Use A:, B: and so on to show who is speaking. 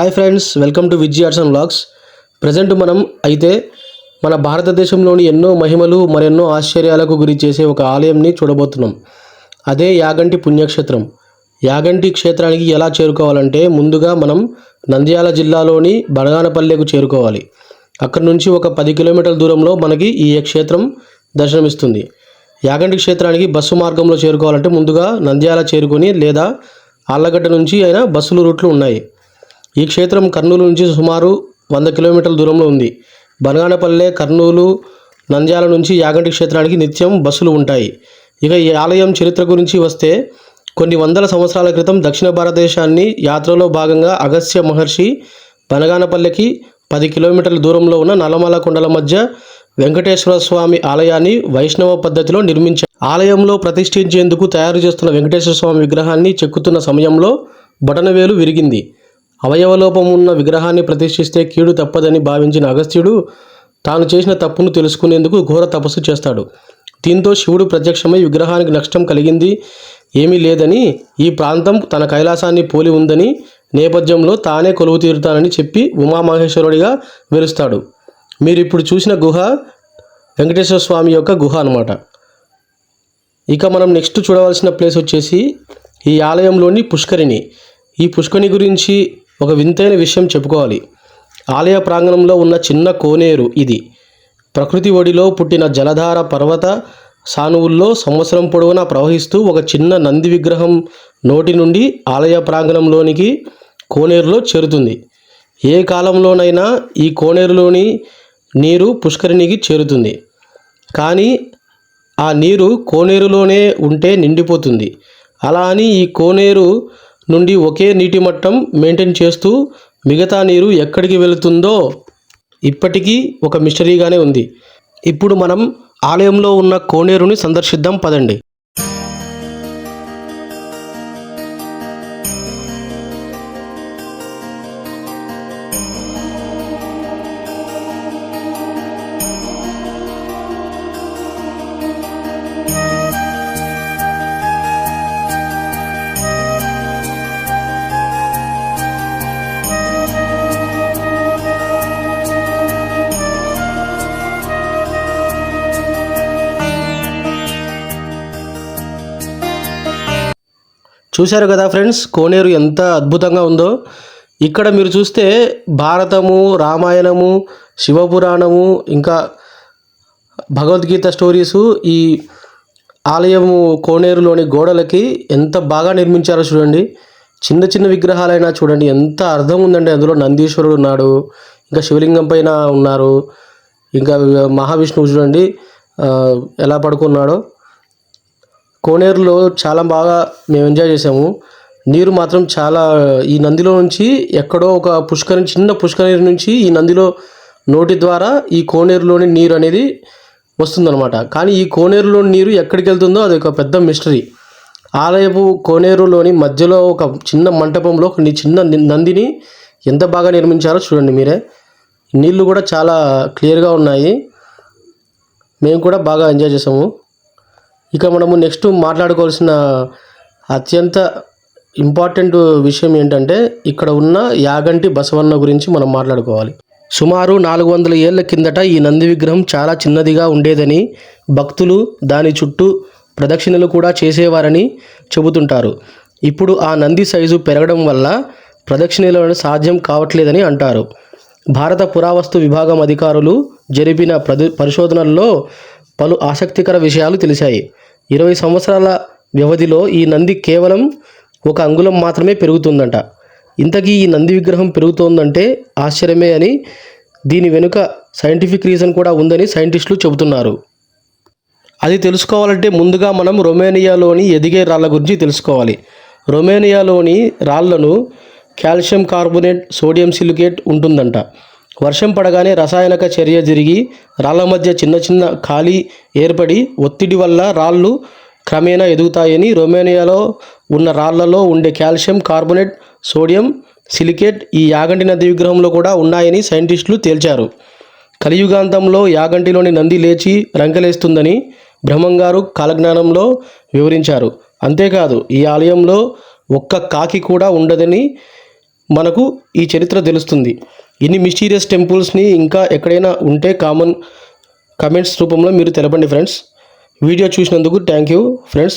A: Hi friends welcome to Vijay arts and blogs present మనం అయితే మన భారతదేశంలోని ఎన్నో మహిమలు మరెన్నో ఆశ్చర్యాలకు గురి చేసే ఒక ఆలయంని చూడబోతున్నాం. అదే యాగంటి పుణ్యక్షేత్రం. యాగంటి క్షేత్రానికి ఎలా చేరుకోవాలంటే ముందుగా మనం నంద్యాల జిల్లాలోని బనగానపల్లెకు చేరుకోవాలి. అక్కడ నుంచి ఒక పది కిలోమీటర్ల దూరంలో మనకి ఈ క్షేత్రం దర్శనమిస్తుంది. యాగంటి క్షేత్రానికి బస్సు మార్గంలో చేరుకోవాలంటే ముందుగా నంద్యాల చేరుకొని లేదా ఆళ్ళగడ్డ నుంచి అయినా బస్సులు రూట్లు ఉన్నాయి. ఈ క్షేత్రం కర్నూలు నుంచి సుమారు వంద కిలోమీటర్ల దూరంలో ఉంది. బనగానపల్లె కర్నూలు నంద్యాల నుంచి యాగంటి క్షేత్రానికి నిత్యం బస్సులు ఉంటాయి. ఇక ఈ ఆలయం చరిత్ర గురించి వస్తే కొన్ని వందల సంవత్సరాల క్రితం దక్షిణ భారతదేశాన్ని యాత్రలో భాగంగా అగస్త్య మహర్షి బనగానపల్లెకి పది కిలోమీటర్ల దూరంలో ఉన్న నల్లమల కొండల మధ్య వెంకటేశ్వర స్వామి ఆలయాన్ని వైష్ణవ పద్ధతిలో నిర్మించారు ఆలయంలో ప్రతిష్ఠించేందుకు తయారు చేస్తున్న వెంకటేశ్వర స్వామి విగ్రహాన్ని చెక్కుతున్న సమయంలో బొటనవేలు విరిగింది. అవయవలోపం ఉన్న విగ్రహాన్ని ప్రతిష్ఠిస్తే కీడు తప్పదని భావించిన అగస్త్యుడు తాను చేసిన తప్పును తెలుసుకునేందుకు ఘోర తపస్సు చేస్తాడు. దీంతో శివుడు ప్రత్యక్షమై విగ్రహానికి నష్టం కలిగింది ఏమీ లేదని ఈ ప్రాంతం తన కైలాసాన్ని పోలి ఉందని నేపథ్యంలో తానే కొలువు తీరుతానని చెప్పి ఉమామహేశ్వరుడిగా వెలుస్తాడు. మీరు ఇప్పుడు చూసిన గుహ వెంకటేశ్వర స్వామి యొక్క గుహ అన్నమాట. ఇక మనం నెక్స్ట్ చూడవలసిన ప్లేస్ వచ్చేసి ఈ ఆలయంలోని పుష్కరిణి. ఈ పుష్కరిణి గురించి ఒక వింతైన విషయం చెప్పుకోవాలి. ఆలయ ప్రాంగణంలో ఉన్న చిన్న కోనేరు ఇది. ప్రకృతి ఒడిలో పుట్టిన జలధార పర్వత సానువుల్లో సంవత్సరం పొడవునా ప్రవహిస్తూ ఒక చిన్న నంది విగ్రహం నోటి నుండి ఆలయ ప్రాంగణంలోనికి కోనేరులో చేరుతుంది. ఏ కాలంలోనైనా ఈ కోనేరులోని నీరు పుష్కరిణికి చేరుతుంది. కానీ ఆ నీరు కోనేరులోనే ఉంటే నిండిపోతుంది. అలా అని ఈ కోనేరు నుండి ఒకే నీటి మట్టం మెయింటైన్ చేస్తూ మిగతా నీరు ఎక్కడికి వెళుతుందో ఇప్పటికీ ఒక మిస్టరీగానే ఉంది. ఇప్పుడు మనం ఆలయంలో ఉన్న కోనేరుని సందర్శిద్దాం పదండి. చూశారు కదా ఫ్రెండ్స్? కోనేరు ఎంత అద్భుతంగా ఉందో. ఇక్కడ మీరు చూస్తే భారతము రామాయణము శివపురాణము ఇంకా భగవద్గీత స్టోరీసు ఈ ఆలయము కోనేరులోని గోడలకి ఎంత బాగా నిర్మించారో చూడండి. చిన్న చిన్న విగ్రహాలైనా చూడండి. ఎంత అర్థం ఉందండి అందులో. నందీశ్వరుడు ఉన్నాడు ఇంకా శివలింగం పైన ఉన్నారు ఇంకా మహావిష్ణువు చూడండి ఎలా పడుకున్నాడో. కోనేరులో చాలా బాగా మేము ఎంజాయ్ చేసాము నీరు మాత్రం చాలా ఈ నందిలో నుంచి ఎక్కడో ఒక పుష్కరి చిన్న పుష్కరి నుంచి ఈ నందిలో నోటి ద్వారా ఈ కోనేరులోని నీరు అనేది వస్తుందన్నమాట. కానీ ఈ కోనేరులోని నీరు ఎక్కడికి వెళ్తుందో అది ఒక పెద్ద మిస్టరీ ఆలయపు కోనేరులోని మధ్యలో ఒక చిన్న మంటపంలో కొన్ని చిన్న నందిని ఎంత బాగా నిర్మించారో చూడండి మీరే. నీళ్ళు కూడా చాలా క్లియర్గా ఉన్నాయి. మేము కూడా బాగా ఎంజాయ్ చేసాము ఇక మనము నెక్స్ట్ మాట్లాడుకోవాల్సిన అత్యంత ఇంపార్టెంట్ విషయం ఏంటంటే ఇక్కడ ఉన్న యాగంటి బసవన్న గురించి మనం మాట్లాడుకోవాలి. సుమారు నాలుగు వందల ఏళ్ళ కిందట ఈ నంది విగ్రహం చాలా చిన్నదిగా ఉండేదని భక్తులు దాని చుట్టూ ప్రదక్షిణలు కూడా చేసేవారని చెబుతుంటారు. ఇప్పుడు ఆ నంది సైజు పెరగడం వల్ల ప్రదక్షిణలు సాధ్యం కావట్లేదని అంటారు. భారత పురావస్తు విభాగం అధికారులు జరిపిన ప్రది పరిశోధనల్లో పలు ఆసక్తికర విషయాలు తెలిసాయి ఇరవై సంవత్సరాల వ్యవధిలో ఈ నంది కేవలం ఒక అంగుళం మాత్రమే పెరుగుతుందంట. ఇంతకీ ఈ నంది విగ్రహం పెరుగుతోందంటే ఆశ్చర్యమే అని దీని వెనుక సైంటిఫిక్ రీజన్ కూడా ఉందని సైంటిస్టులు చెబుతున్నారు. అది తెలుసుకోవాలంటే ముందుగా మనం రొమేనియాలోని ఎదిగే రాళ్ళ గురించి తెలుసుకోవాలి. రొమేనియాలోని రాళ్ళను కాల్షియం కార్బోనేట్ సోడియం సిలికేట్ ఉంటుందంట. వర్షం పడగానే రసాయనక చర్య జరిగి రాళ్ళ మధ్య చిన్న చిన్న ఖాళీ ఏర్పడి ఒత్తిడి వల్ల రాళ్ళు క్రమేణా ఎదుగుతాయని రొమేనియాలో ఉన్న రాళ్ళలో ఉండే కాల్షియం కార్బోనేట్ సోడియం సిలికేట్ ఈ యాగంటి నది విగ్రహంలో కూడా ఉన్నాయని సైంటిస్టులు తేల్చారు. కలియుగాంతంలో యాగంటిలోని నంది లేచి రంకెలేస్తుందని బ్రహ్మంగారు కాలజ్ఞానంలో వివరించారు. అంతేకాదు ఈ ఆలయంలో ఒక్క కాకి కూడా ఉండదని మనకు ఈ చరిత్ర తెలుస్తుంది. ఇన్ని మిస్టీరియస్ టెంపుల్స్ని ఇంకా ఎక్కడైనా ఉంటే కామన్ కమెంట్స్ రూపంలో మీరు తెలపండి ఫ్రెండ్స్. వీడియో చూసినందుకు థ్యాంక్ యూ ఫ్రెండ్స్.